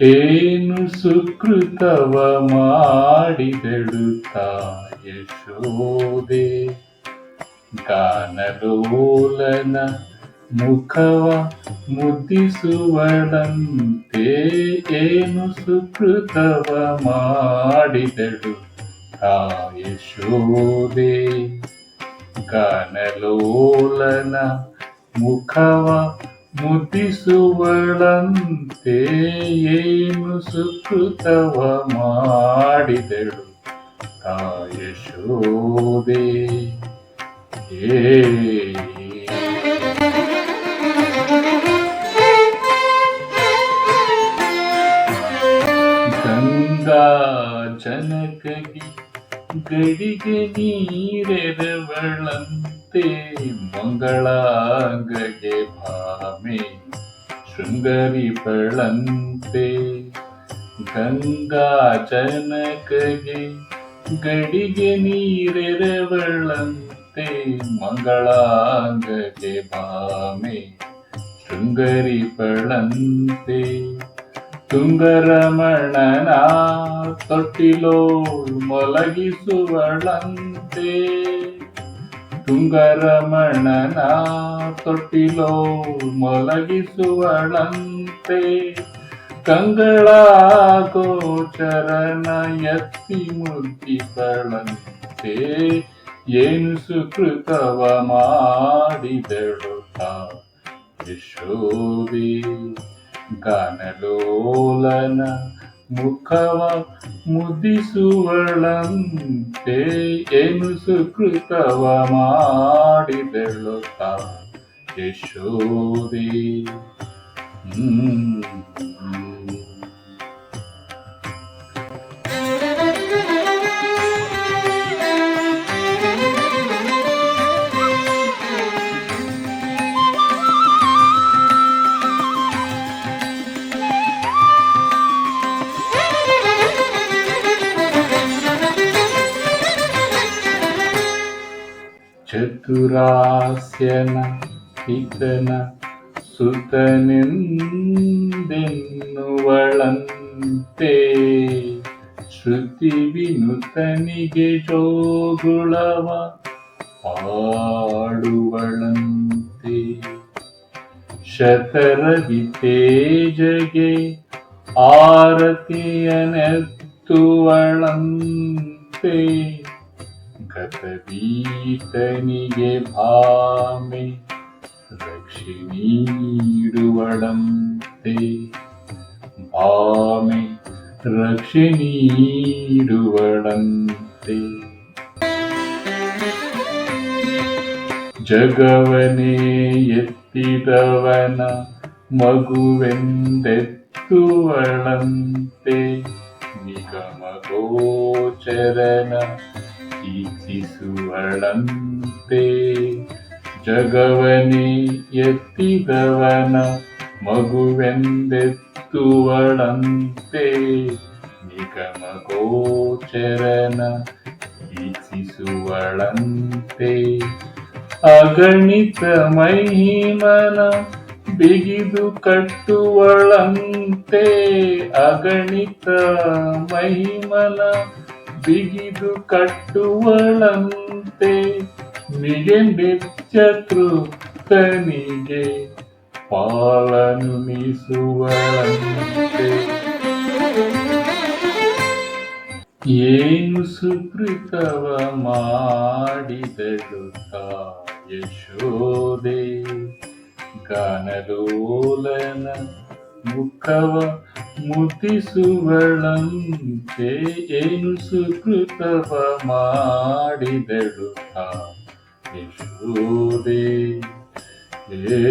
ಏನು ಸುಕೃತವ ಮಾಡಿದಳು ಯಶೋದೆ ಗಾನಲೋಲನ ಮುಖವ ಮುದ್ದಿಸುವಳಂತೆ ಏನು ಸುಕೃತವ ಮಾಡಿದಳು ಕಾಯಶೋದೆ ಗಾನಲೋಲನ ಮುಖವ ಮುದ್ದಿಸುವಳಂತೆ ಏನು ಸುಕೃತವ ಮಾಡಿದಳು? ತಾಯಶೋದೆ ಏ ಗಂಗಾ ಜನಕಗಿ ಗಡಿಗೆ ನೀರೆರವಳಂತೆ ಮಂಗಳಾಂಗಗೆ ಭಾಮೆ ಶೃಂಗರಿಪಳಂತೆ ಗಂಗಾ ಜನಕಗೆ ಗಡಿಗೆ ನೀರೆರವಳಂತೆ ಮಂಗಳಾಂಗಗೆ ಭಾಮೆ ಶೃಂಗರಿಪಳಂತೆ ತುಂಗರಮಣನ ತೊಟ್ಟಿಲೋ ಮೊಲಗಿಸುವಳಂತೆ ತುಂಗರಮಣನ ತೊಟ್ಟಿಲೋ ಮೊಲಗಿಸುವಳಂತೆ. ಕಂಗಳ ಗೋಚರನ ಎತ್ತಿ ಮುಗಿಸಳಂತೆ ಏನು ಸುಕೃತವ ಮಾಡಿದಳು ತಾ ಯಶೋದೆ ಗಾನಲೋಲನ ಮುಖವ ಮುದಿಸುವಳಂತೆ ಏನು ಸುಕೃತವ ಮಾಡಿದಳು ತಾ ಯಶೋದೆ ಹ್ಮ್. ಚತುರಾಸ್ಯನ ಹಿತನ ಸುತನೆಂದೆನ್ನುವಳಂತೆ ಶ್ರುತಿ ವಿನುತನಿಗೆ ಜೋಗುಳವ ಆಡುವಳಂತೆ ಶತರವಿ ತೇಜಗೆ ಆರತಿಯನೆತ್ತುವಳಂತೆ ಗತವೀತನಿಗೆ ಭಾಮೆ ರಕ್ಷಿಣೀಡುವಳಂತೆ ಭಾಮೆ ರಕ್ಷಿಣೀಡುವಳಂತೆ ಜಗವನೇ ಎತ್ತಿದವನ ಮಗುವೆಂದೆತ್ತುವಳಂತೆ ನಿಗಮ ಗೋಚರನ ಜಗವನಿ ಎತ್ತಿದವನ ಮಗುವೆಂದೆತ್ತುವಳಂತೆ. ನಿಗಮ ಗೋಚರನ ಟೀಕಿಸುವಳಂತೆ ಅಗಣಿತ ಮಹಿಮನ ಬಿಗಿದು ಕಟ್ಟುವಳಂತೆ ಅಗಣಿತ ಮಹಿಮನ ಬಿಗಿದು ಕಟ್ಟುವಳಂತೆ ನಿಗೆ ನಿತ್ಯತೃಪ್ತನಿಗೆ ಪಾಲನು ನಿಸುವಳಂತೆ ಏನು ಸುಕೃತವ ಯಶೋದೇ ಯಶೋದೆ ಗಾನಲೋಲನ ಮುಖವ ಮುತಿಸುವಳಂತೆ ಏನು ಸುಕೃತವ ಮಾಡಿದಳು ಆ ಯಶೋದೆ ಏ